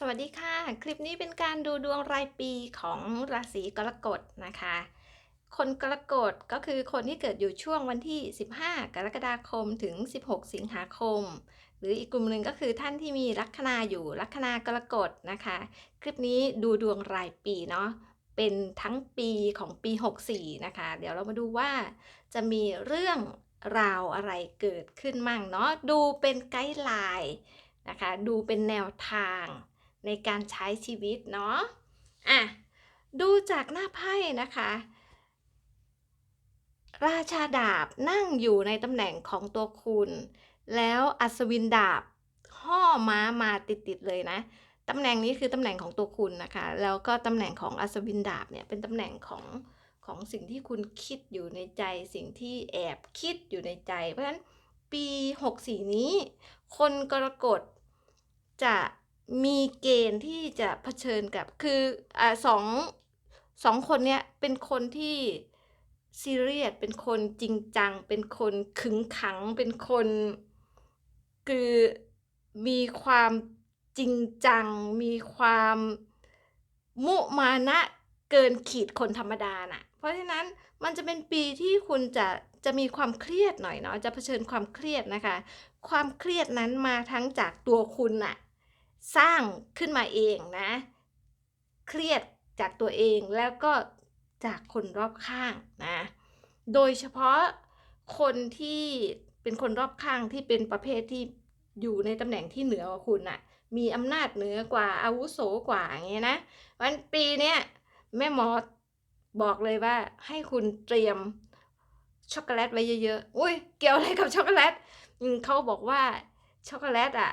สวัสดีค่ะ คลิปนี้เป็นการดูดวงรายปีของราศีกรกฎนะคะ คนกรกฎก็คือคนที่เกิดอยู่ช่วงวันที่ 15 กรกฎาคมถึง 16 สิงหาคม หรืออีกกลุ่มหนึ่งก็คือท่านที่มีลัคนาอยู่ลัคนากรกฎนะคะ คลิปนี้ดูดวงรายปีเนาะเป็นทั้งปีของปี 64 นะคะ เดี๋ยวเรามาดูว่าจะมีเรื่องราวอะไรเกิดขึ้นมั่งเนาะดูเป็นไกด์ไลน์นะคะ ดูเป็นแนวทาง ในการใช้ชีวิตเนาะอะดูจากหน้าไพ่นะคะ ราชาดาบนั่งอยู่ในตำแหน่งของตัวคุณ แล้วอัศวินดาบห่อม้ามาติดๆเลยนะตำแหน่งนี้คือตำแหน่งของตัวคุณนะคะ แล้วก็ตำแหน่งของอัศวินดาบเนี่ยเป็นตำแหน่งของของสิ่งที่คุณคิดอยู่ในใจ สิ่งที่แอบคิดอยู่ในใจ เพราะฉะนั้นปี 64 นี้ คนกรกฎจะ มีเกณฑ์ที่จะเผชิญกับคืออ่าสองสองคนเนี้ยเป็นคนที่ซีเรียสเป็นคนจริงจัง เป็นคนขึงขัง เป็นคน คือมีความจริงจัง มีความมุมานะเกินขีดคนธรรมดาน่ะ เพราะฉะนั้นมันจะเป็นปีที่คุณจะจะมีความเครียดหน่อยเนาะจะเผชิญความเครียดนะคะ ความเครียดนั้นมาทั้งจากตัวคุณน่ะ สร้างขึ้นมาเองนะ เครียดจากตัวเองแล้วก็จากคนรอบข้างนะ โดยเฉพาะคนที่เป็นคนรอบข้างที่เป็นประเภทที่อยู่ในตำแหน่งที่เหนือกว่าคุณน่ะมีอำนาจเหนือกว่าอาวุโสกว่าอย่างเงี้ยนะวันปีเนี้ยแม่หมอบอกเลยว่าให้คุณเตรียมช็อกโกแลตไว้เยอะๆ อุ้ยเกี่ยวอะไรกับช็อกโกแลตเขาบอกว่าช็อกโกแลตอะ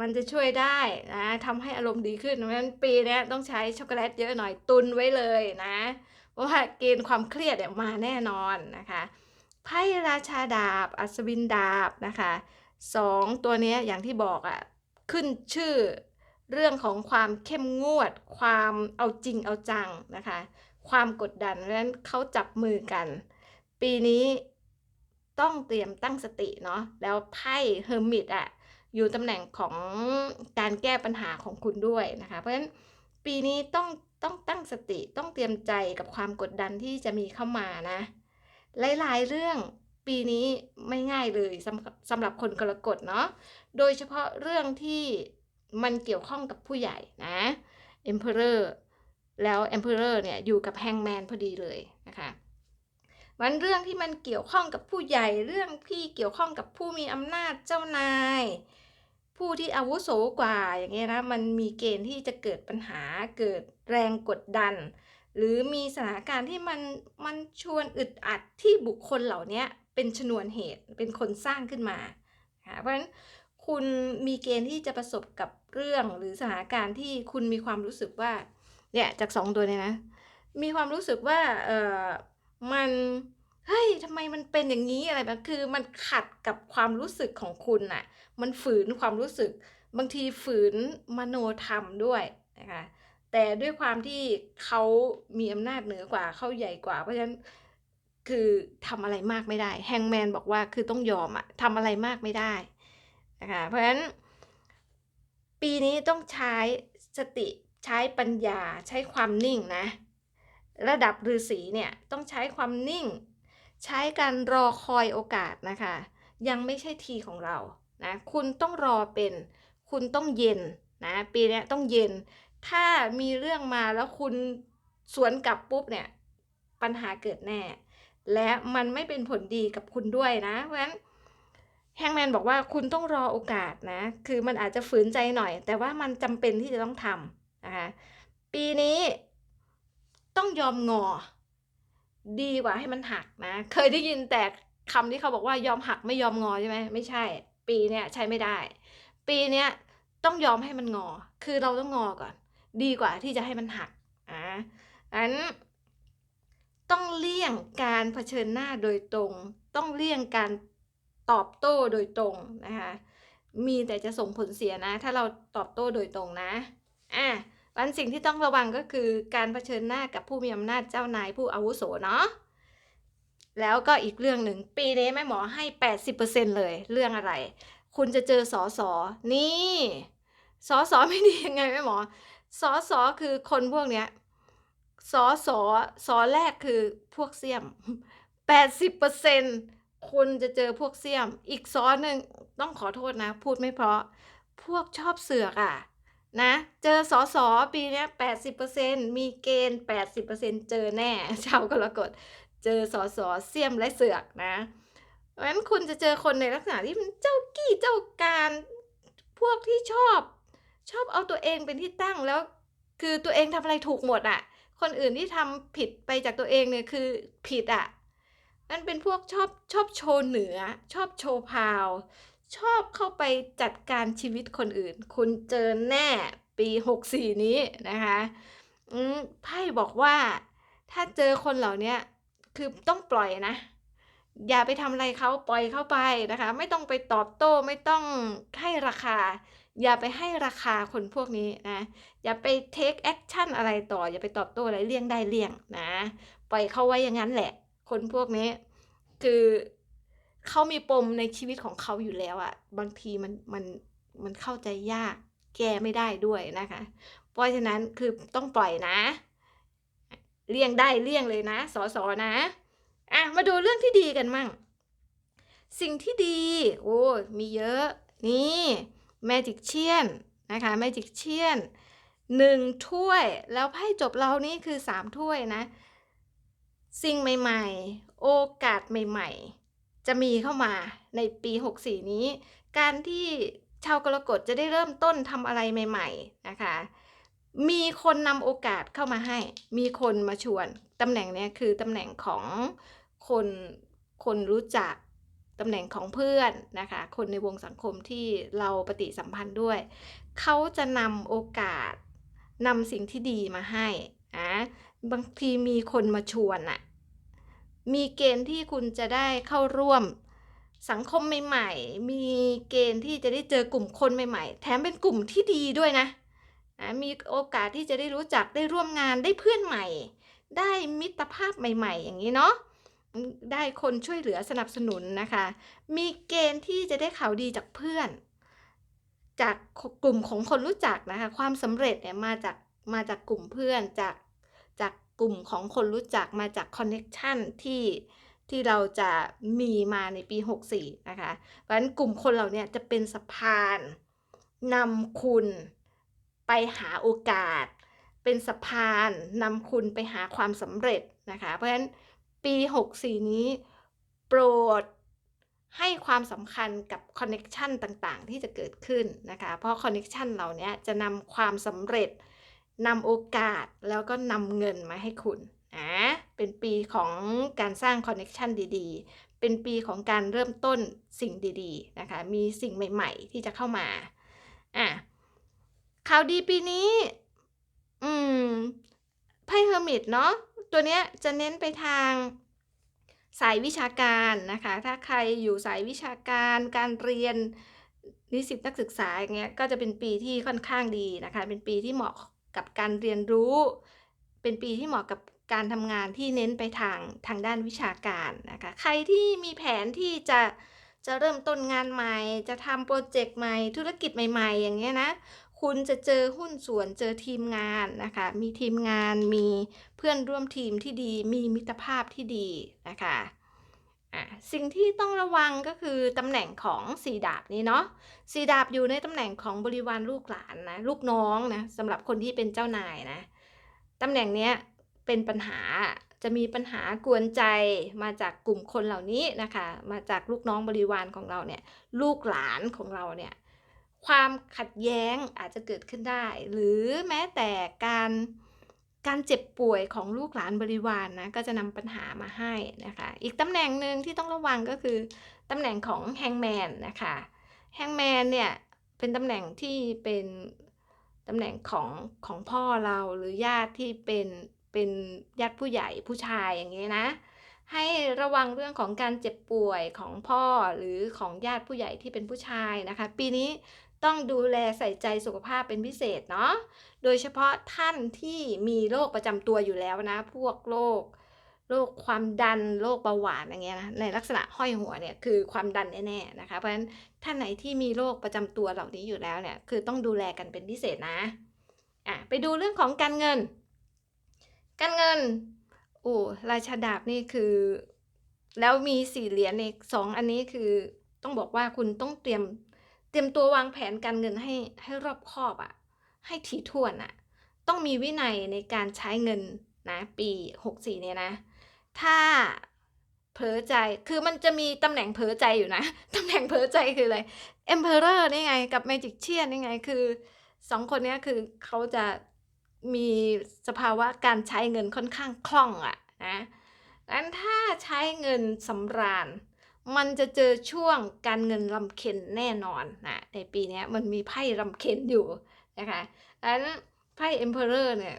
มันจะช่วยได้นะทำให้อารมณ์ดีขึ้นเพราะฉะนั้นปีนี้ต้องใช้ช็อกโกแลตเยอะหน่อยตุนไว้เลยนะเพราะว่าเกณฑ์ความเครียดเนี่ยมาแน่นอนนะคะไพ่ราชาดาบ อัศวินดาบนะคะสองตัวนี้อย่างที่บอกอะ่ะขึ้นชื่อเรื่องของความเข้มงวด ความเอาจริงเอาจังนะคะ ความกดดันเพราะฉะนั้นเขาจับมือกัน ปีนี้ต้องเตรียมตั้งสติเนาะแล้วไพ่เฮอร์มิตอะ อยู่ตำแหน่งของการแก้ปัญหาของคุณด้วยนะคะ เพราะฉะนั้นปีนี้ต้องต้องตั้งสติต้องเตรียมใจกับความกดดันที่จะมีเข้ามานะ หลายๆเรื่องปีนี้ไม่ง่ายเลยสำหรับสำหรับคนกรกฎเนาะโดยเฉพาะเรื่องที่มันเกี่ยวข้องกับผู้ใหญ่นะ Emperor แล้ว Emperor เนี่ยอยู่กับ Hangman พอดีเลยนะคะ มันเรื่องที่มันเกี่ยวข้องกับผู้ใหญ่เรื่องที่เกี่ยวข้องกับผู้มีอำนาจเจ้านาย ผู้ที่อาวุโสกว่าอย่างเงี้ยนะมันมีเกณฑ์ที่จะเกิดปัญหาเกิดแรงกดดัน หรือมีสถานการณ์ที่มันมันชวนอึดอัดที่บุคคลเหล่านี้เป็นชนวนเหตุเป็นคนสร้างขึ้นมาเพราะฉะนั้นคุณมีเกณฑ์ที่จะประสบกับเรื่องหรือสถานการณ์ที่คุณมีความรู้สึกว่าเนี่ยจากสองตัวเนี่ยนะ มีความรู้สึกว่าเออ มันเฮ้ยทำไมมันเป็นอย่างนี้อะไรแบบคือมันขัดกับความรู้สึกของคุณน่ะ มันฝืนความรู้สึก บางทีฝืนมโนธรรมด้วยนะคะแต่ด้วยความที่เขามีอำนาจเหนือกว่าเขาใหญ่กว่า เพราะฉะนั้นคือทำอะไรมากไม่ได้ แฮงแมนบอกว่าคือต้องยอมอะทำอะไรมากไม่ได้นะคะเพราะฉะนั้น ปีนี้ต้องใช้สติใช้ปัญญาใช้ความนิ่งนะ ระดับฤาษีเนี่ยต้องใช้ความนิ่ง ใช้การรอคอยโอกาสนะคะ ยังไม่ใช่ทีของเรานะคุณต้องรอเป็น คุณต้องเย็นนะปีนี้ต้องเย็น ถ้ามีเรื่องมาแล้วคุณสวนกลับปุ๊บเนี่ยปัญหาเกิดแน่ และมันไม่เป็นผลดีกับคุณด้วยนะเพราะฉะนั้นแฮงแมนบอกว่าคุณต้องรอโอกาสนะ คือมันอาจจะฝืนใจหน่อย แต่ว่ามันจำเป็นที่จะต้องทำนะคะ ปีนี้ ต้องยอมงอ ดีกว่าให้มันหักนะ เคยได้ยินแต่คำที่เขาบอกว่ายอมหักไม่ยอมงอใช่ไหมไม่ใช่ ปีเนี้ยใช้ไม่ได้ ปีเนี้ยต้องยอมให้มันงอ คือเราต้องงอก่อน ดีกว่าที่จะให้มันหักอะอันต้องเลี่ยงการเผชิญหน้าโดยตรง ต้องเลี่ยงการตอบโต้โดยตรงนะคะมีแต่จะส่งผลเสียนะ ถ้าเราตอบโต้โดยตรงนะอะ วันสิ่งที่ต้องระวังก็คือการเผชิญหน้ากับผู้มีอำนาจเจ้านายผู้อาวุโสเนาะแล้วก็อีกเรื่องหนึ่งปีนี้แม่หมอให้ 80%เลยเรื่องอะไร คุณจะเจอสอสอนี่สอสอไม่ดียังไงแม่หมอสอสอคือคนพวกเนี้ยสอสอสอแรกคือพวกเสี้ยม 80%คุณจะเจอพวกเสี้ยม อีกสอหนึ่งต้องขอโทษนะ พูดไม่เพราะ พวกชอบเสือกอะ นะ เจอสอสอปีเนี้ย80%มีเกณฑ์80%เปอร์เซ็นเจอแน่ ชาวกรกฎเจอสอสอเสียมและเสือกนะเพราะฉะนั้นคุณจะเจอคนในลักษณะที่มันเจ้ากี้เจ้าการพวกที่ชอบ ชอบเอาตัวเองเป็นที่ตั้งแล้ว คือตัวเองทำอะไรถูกหมดอะคนอื่นที่ทำผิดไปจากตัวเองเนี่ยคือผิดอะมันเป็นพวกชอบชอบโชว์เหนือ ชอบโชว์พาว ชอบเข้าไปจัดการชีวิตคนอื่น คุณเจอแน่ปี 64 นี้นะคะไพ่บอกว่าถ้าเจอคนเหล่านี้คือต้องปล่อยนะ อย่าไปทำอะไรเขาปล่อยเขาไปนะคะ ไม่ต้องไปตอบโต้ไม่ต้องให้ราคา อย่าไปให้ราคาคนพวกนี้นะ อย่าไปเทกแอกชันอะไรต่อ อย่าไปตอบโต้อะไรเลี่ยงได้เลี่ยงนะ ปล่อยเขาไว้อย่างงั้นแหละ คนพวกนี้ คือ เขามีปมในชีวิตของเขาอยู่แล้วอะบางทีมันมันมันเข้าใจยากแก้ไม่ได้ด้วยนะคะ เพราะฉะนั้นคือต้องปล่อยนะ เลี่ยงได้เลี่ยงเลยนะสอสอนะอะมาดูเรื่องที่ดีกันมั่ง สิ่งที่ดี โอ้มีเยอะ นี่ Magician นนะคะ Magician 1ถ้วย แล้วไพ่จบเรานี่คือ3ถ้วยนะ สิ่งใหม่ ๆ โอกาสใหม่ ๆ จะมีเข้ามาในปี 64 นี้ การที่ชาวกรกฎจะได้เริ่มต้นทำอะไรใหม่ ๆ นะคะ มีคนนำโอกาสเข้ามาให้ มีคนมาชวนตำแหน่งเนี้ยคือตำแหน่งของคนคนรู้จักตำแหน่งของเพื่อนนะคะ คนในวงสังคมที่เราปฏิสัมพันธ์ด้วย เขาจะนำโอกาสนำสิ่งที่ดีมาให้อาบางทีมีคนมาชวนน่ะ มีเกณฑ์ที่คุณจะได้เข้าร่วมสังคมใหม่ ๆ มีเกณฑ์ที่จะได้เจอกลุ่มคนใหม่ ๆ แถมเป็นกลุ่มที่ดีด้วยนะอามีโอกาสที่จะได้รู้จักได้ร่วมงานได้เพื่อนใหม่ ได้มิตรภาพใหม่ ๆ อย่างงี้เนาะได้คนช่วยเหลือสนับสนุนนะคะ มีเกณฑ์ที่จะได้ข่าวดีจากเพื่อน จากกลุ่มของคนรู้จักนะคะ ความสำเร็จเนี่ยมาจากมาจากกลุ่มเพื่อนจาก กลุ่มของคนรู้จักมาจากคอนเน็กชันที่ที่เราจะมีมาในปี 64 นะคะ เพราะฉะนั้นกลุ่มคนเหล่าเนี้ยจะเป็นสะพานนำคุณไปหาโอกาส เป็นสะพานนำคุณไปหาความสำเร็จนะคะ เพราะฉะนั้นปี 64 นี้โปรดให้ความสำคัญกับคอนเน็กชันต่างๆ ที่จะเกิดขึ้นนะคะ เพราะคอนเน็กชันเหล่านี้จะนำความสำเร็จ นำโอกาสแล้วก็นำเงินมาให้คุณอาเป็นปีของการสร้างคอนเน็ชันดีๆ เป็นปีของการเริ่มต้นสิ่งดีๆนะคะ มีสิ่งใหม่ๆ ที่จะเข้ามาอาข่าวดีปีนี้ อืมไพ่ Hermit เนาะตัวเนี้ยจะเน้นไปทางสายวิชาการนะคะ ถ้าใครอยู่สายวิชาการการเรียนนิสิตนักศึกษาอย่างเงี้ยก็จะเป็นปีที่ค่อนข้างดีนะคะ เป็นปีที่เหมาะ กับการเรียนรู้ เป็นปีที่เหมาะกับการทำงานที่เน้นไปทางทางด้านวิชาการนะคะ ใครที่มีแผนที่จะจะเริ่มต้นงานใหม่ จะทำพรเจกต์ใหม่ ธุรกิจใหม่ ๆ อย่างเงี้ยนะ คุณจะเจอหุ้นส่วน เจอทีมงานนะคะ มีทีมงาน มีเพื่อนร่วมทีมที่ดี มีมิตรภาพที่ดีนะคะ อาสิ่งที่ต้องระวังก็คือตำแหน่งของ4ดาบนี้เนาะ4ดาบอยู่ในตำแหน่งของบริวารลูกหลานนะลูกน้องนะสำหรับคนที่เป็นเจ้านายนะตำแหน่งเนี้ยเป็นปัญหาจะมีปัญหากวนใจมาจากกลุ่มคนเหล่านี้นะคะ มาจากลูกน้องบริวารของเราเนี่ยลูกหลานของเราเนี่ยความขัดแย้งอาจจะเกิดขึ้นได้ หรือแม้แต่การ การเจ็บป่วยของลูกหลานบริวารนะก็จะนำปัญหามาให้นะคะ อีกตำแหน่งหนึ่งที่ต้องระวังก็คือตำแหน่งของ Hangman นะคะ Hangman เนี่ยเป็นตำแหน่งที่เป็นตำแหน่งของของพ่อเราหรือญาติที่เป็นเป็นญาติผู้ใหญ่ผู้ชายอย่างงี้นะ ให้ระวังเรื่องของการเจ็บป่วยของพ่อหรือของญาติผู้ใหญ่ที่เป็นผู้ชายนะคะ ปีนี้ ต้องดูแลใส่ใจสุขภาพเป็นพิเศษเนาะ โดยเฉพาะท่านที่มีโรคประจำตัวอยู่แล้วนะ พวกโรคโรคความดันโรคเบาหวานอย่างเงี้ยนะ ในลักษณะห้อยหัวเนี่ยคือความดันแน่ๆนะคะ เพราะฉะนั้นท่านไหนที่มีโรคประจำตัวเหล่านี้อยู่แล้วเนี่ยคือต้องดูแลกันเป็นพิเศษนะ อ่าไปดูเรื่องของการเงิน การเงินโอ้ราชาดาบนี่คือ แล้วมี4เหรียญอีก2อันนี้คือต้องบอกว่าคุณต้องเตรียม เตรียมตัววางแผนการเงินให้ให้รอบคอบอะให้ถี่ถ้วนน่ะ ต้องมีวินัยในการใช้เงินนะปี 64 เนี่ยนะ ถ้าเผลอใจ คือมันจะมีตำแหน่งเผลอใจอยู่นะ ตำแหน่งเผลอใจคืออะไร Emperor นี่ไง กับ Magician นี่ไง คือ2คนนี้คือเขาจะมีสภาวะการใช้เงินค่อนข้างคล่องอะนะงั้นถ้าใช้เงินสำราญ มันจะเจอช่วงการเงินรำเค็ญแน่นอนนะในปีนี้มันมีไพ่รำเค็ญอยู่นะคะงั้นไพ่ Emperor เนี่ย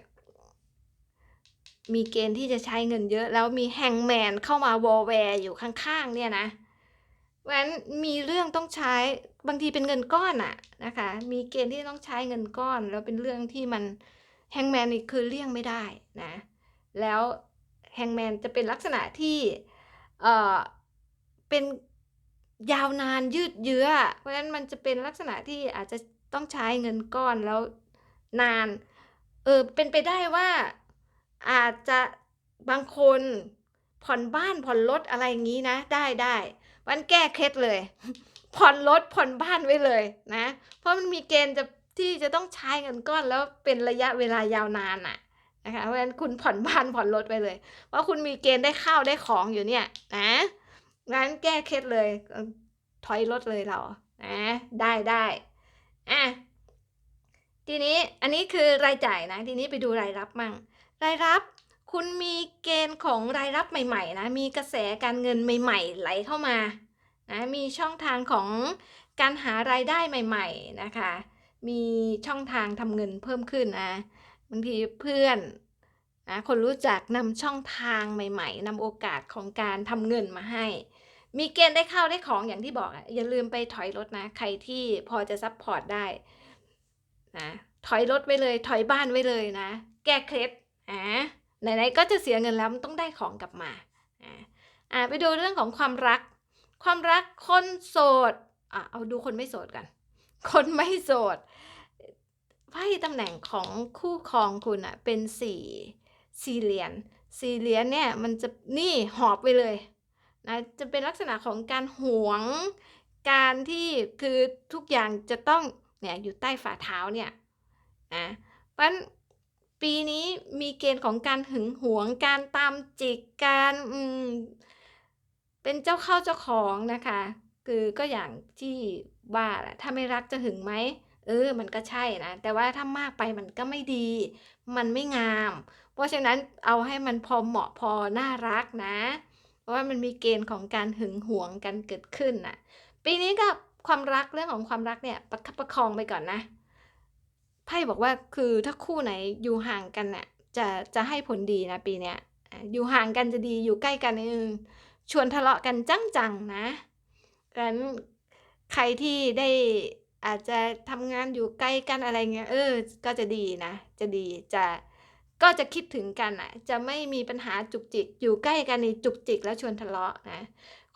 มีเกณฑ์ที่จะใช้เงินเยอะ แล้วมี Hangman เข้ามาวอลแวร์อยู่ข้างๆเนี่ยนะเพราะฉะนั้นมีเรื่องต้องใช้บางทีเป็นเงินก้อนอะนะคะ มีเกณฑ์ที่ต้องใช้เงินก้อน แล้วเป็นเรื่องที่มัน Hangman นี่คือเลี่ยงไม่ได้นะ แล้ว Hangman จะเป็นลักษณะที่เอ่อ เป็นยาวนานยืดเยื้อ เพราะฉะนั้นมันจะเป็นลักษณะที่อาจจะต้องใช้เงินก้อนแล้วนาน เออเป็นไปได้ว่าอาจจะบางคนผ่อนบ้านผ่อนรถอะไรอย่างงี้นะ ได้ๆงั้นแก้เคล็ดเลย ผ่อนรถผ่อนบ้านไว้เลยนะ เพราะมันมีเกณฑ์จะที่จะต้องใช้เงินก้อนแล้วเป็นระยะเวลายาวนานน่ะนะคะเพราะฉะนั้นคุณผ่อนบ้านผ่อนรถไปเลย เพราะคุณมีเกณฑ์ได้ข้าวได้ของอยู่เนี่ยนะ งั้นแก้เคล็ดเลยเออถอยรถเลยเรานะได้ๆอะทีนี้อันนี้คือรายจ่ายนะ ทีนี้ไปดูรายรับมั่ง รายรับคุณมีเกณฑ์ของรายรับใหม่ ๆ นะ มีกระแสการเงินใหม่ ๆ ไหลเข้ามานะมีช่องทางของการหารายได้ใหม่ ๆ นะคะ มีช่องทางทำเงินเพิ่มขึ้นนะบางทีเพื่อนนะคนรู้จักนำช่องทางใหม่ ๆนำโอกาสของการทำเงินมาให้ มีเกณฑ์ได้ข้าวได้ของอย่างที่บอกอะอย่าลืมไปถอยรถนะ ใครที่พอจะซัปพอร์ตได้นะถอยรถไว้เลย ถอยบ้านไว้เลยนะ แก้เคล็ดอ่าไหนๆก็จะเสียเงินแล้วมันต้องได้ของกลับมาอ่าไปดูเรื่องของความรัก ความรักคนโสดอ่าเอาดูคนไม่โสดก่อนคนไม่โสดไพ่ตำแหน่งของคู่ครองคุณน่ะเป็น4 4เหรียญ4เหรียญเนี่ยมันจะนี่หอบไปเลย นะจะเป็นลักษณะของการหวง การที่คือทุกอย่างจะต้องเนี่ยอยู่ใต้ฝ่าเท้าเนี่ยนะเพราะฉะนั้นปีนี้มีเกณฑ์ของการหึงหวง การตามจิกการอืมเป็นเจ้าเข้าเจ้าของนะคะ คือก็อย่างที่ว่าแหละถ้าไม่รักจะหึงไหมเออ มันก็ใช่นะ แต่ว่าถ้ามากไปมันก็ไม่ดี มันไม่งาม เพราะฉะนั้นเอาให้มันพอเหมาะพอน่ารักนะ ราะว่ามันมีเกณฑ์ของการหึงหวงกันเกิดขึ้นน่ะ ปีนี้ก็ความรักเรื่องของความรักเนี่ยประคับประคองไปก่อนนะ ไพ่บอกว่าคือถ้าคู่ไหนอยู่ห่างกันน่ะจะจะให้ผลดีนะปีเนี้ยอยู่ห่างกันจะดีอยู่ใกล้กันนี่อืชวนทะเลาะกันจังๆนะงั้นใครที่ได้อาจจะทำงานอยู่ใกล้กันอะไรเงี้ยเออ ก็จะดีนะ จะดีจะ ก็จะคิดถึงกันน่ะ จะไม่มีปัญหาจุกจิก อยู่ใกล้กันนี่จุกจิกแล้วชวนทะเลาะนะ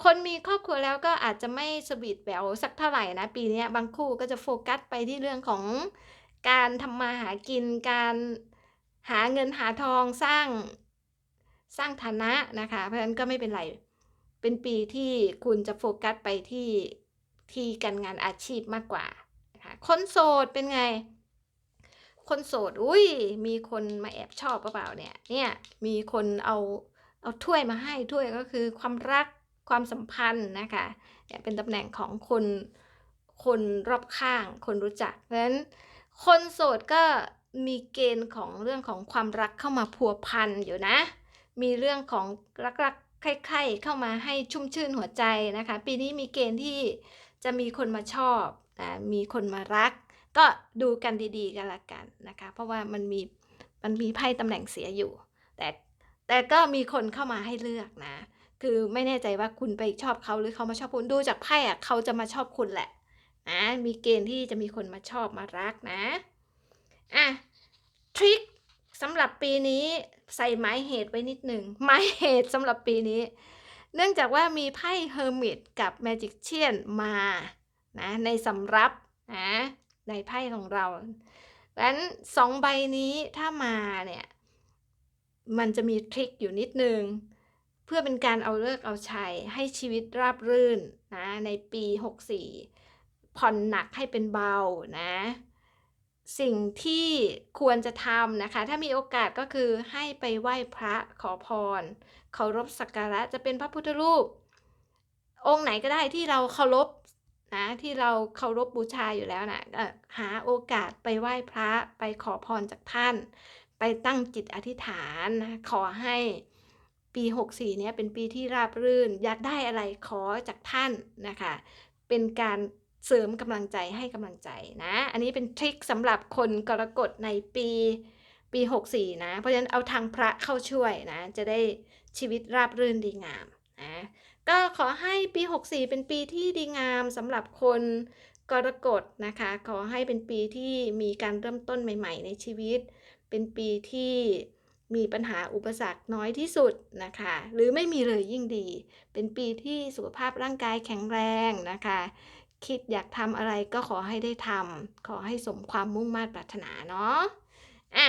คนมีครอบครัวแล้วก็อาจจะไม่สวีทแหววสักเท่าไหร่นะปีนี้บางคู่ก็จะโฟกัสไปที่เรื่องของการทำมาหากินการหาเงินหาทองสร้างสร้างฐานะนะคะ เพราะฉะนั้นก็ไม่เป็นไร เป็นปีที่คุณจะโฟกัสไปที่ที่การงานอาชีพมากกว่านะคะคนโสดเป็นไง คนโสด อุ๊ยมีคนมาแอบชอบเปล่าเนี่ย เนี่ย มีคนเอาเอาถ้วยมาให้ถ้วยก็คือความรักความสัมพันธ์นะคะเนี่ยเป็นตำแหน่งของคนคนรอบข้างคนรู้จักเพราะฉะนั้นคนโสดก็มีเกณฑ์ของเรื่องของความรักเข้ามาพัวพันอยู่นะ มีเรื่องของรักๆใคร่ๆเข้ามาให้ชุ่มชื่นหัวใจนะคะ ปีนี้มีเกณฑ์ที่จะมีคนมาชอบอ่ามีคนมารัก ก็ดูกันดีๆก็แล้วกันนะคะ เพราะว่ามันมีมันมีไพ่ตำแหน่งเสียอยู่ แต่แต่ก็มีคนเข้ามาให้เลือกนะ คือไม่แน่ใจว่าคุณไปชอบเขาหรือเขามาชอบคุณดูจากไพ่อะเขาจะมาชอบคุณแหละนะมีเกณฑ์ที่จะมีคนมาชอบมารักนะอะทริกสำหรับปีนี้ใส่หมายเหตุไว้นิดหนึ่งหมายเหตุสำหรับปีนี้ เนื่องจากว่ามีไพ่ Hermit กับ Magician มานะในสำรับนะ ในไพ่ของเราดังนั้นสองใบนี้ถ้ามาเนี่ย มันจะมีทริคอยู่นิดนึง เพื่อเป็นการเอาเลิกเอาชัยให้ชีวิตราบรื่นนะในปี 64 ผ่อนหนักให้เป็นเบานะ สิ่งที่ควรจะทำนะคะ ถ้ามีโอกาสก็คือให้ไปไหว้พระขอพรเคารพสักการะจะเป็นพระพุทธรูป องค์ไหนก็ได้ที่เราเคารพ นะที่เราเคารพบูชาอยู่แล้วนะหาโอกาสไปไหว้พระไปขอพรจากท่าน ไปตั้งจิตอธิษฐานนะขอให้ปี 64 เนี้ยเป็นปีที่ราบรื่น อยากได้อะไรขอจากท่านนะคะ เป็นการเสริมกำลังใจให้กำลังใจนะ อันนี้เป็นทริคสำหรับคนกรกฎในปีปี 64 นะ เพราะฉะนั้นเอาทางพระเข้าช่วยนะ จะได้ชีวิตราบรื่นดีงาม นะก็ขอให้ปี 64 เป็นปีที่ดีงามสำหรับคนกรกฎนะคะ ขอให้เป็นปีที่มีการเริ่มต้นใหม่ ๆ ในชีวิต เป็นปีที่มีปัญหาอุปสรรคน้อยที่สุดนะคะ หรือไม่มีเลยยิ่งดี เป็นปีที่สุขภาพร่างกายแข็งแรงนะคะ คิดอยากทำอะไรก็ขอให้ได้ทำขอให้สมความมุ่งมา่ปรารถนาเนาะอะ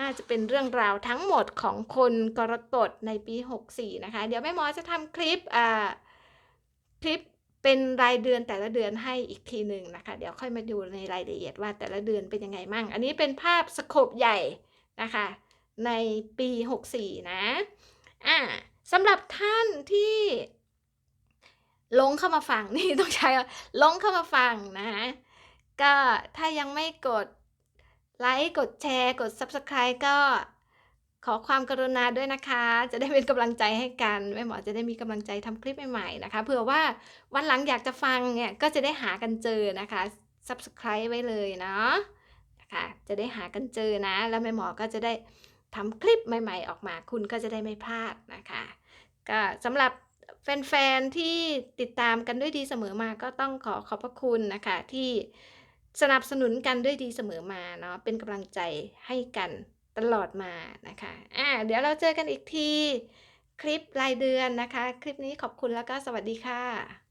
น่าจะเป็นเรื่องราวทั้งหมดของคนกรกฎในปี 64 นะคะ เดี๋ยวแม่หมอจะทำคลิปอ่าคลิปเป็นรายเดือนแต่ละเดือนให้อีกทีหนึ่งนะคะ เดี๋ยวค่อยมาดูในรายละเอียดว่าแต่ละเดือนเป็นยังไงมั่ง อันนี้เป็นภาพสโคปใหญ่นะคะ ในปี 64 นะอ่าสำหรับท่านที่ลงเข้ามาฟังนี่ต้องใช้ลงเข้ามาฟังนะก็ถ้ายังไม่กด ไลค์ กดแชร์ กด Subscribe ก็ขอความกรุณาด้วยนะคะ จะได้เป็นกำลังใจให้กัน แม่หมอจะได้มีกำลังใจทำคลิปใหม่ๆนะคะ เผื่อว่าวันหลังอยากจะฟังเนี่ย ก็จะได้หากันเจอนะคะ Subscribe ไว้เลยเนาะนะคะ จะได้หากันเจอนะ แล้วแม่หมอก็จะได้ทำคลิปใหม่ ๆ ออกมา คุณก็จะได้ไม่พลาดนะคะ ก็สำหรับแฟนๆ ที่ติดตามกันด้วยดีเสมอมาก็ต้องขอขอบพระคุณนะคะที่ สนับสนุนกันด้วยดีเสมอมาเนาะเป็นกำลังใจให้กันตลอดมานะคะอ่าเดี๋ยวเราเจอกันอีกที คลิปรายเดือนนะคะ คลิปนี้ขอบคุณแล้วก็สวัสดีค่ะ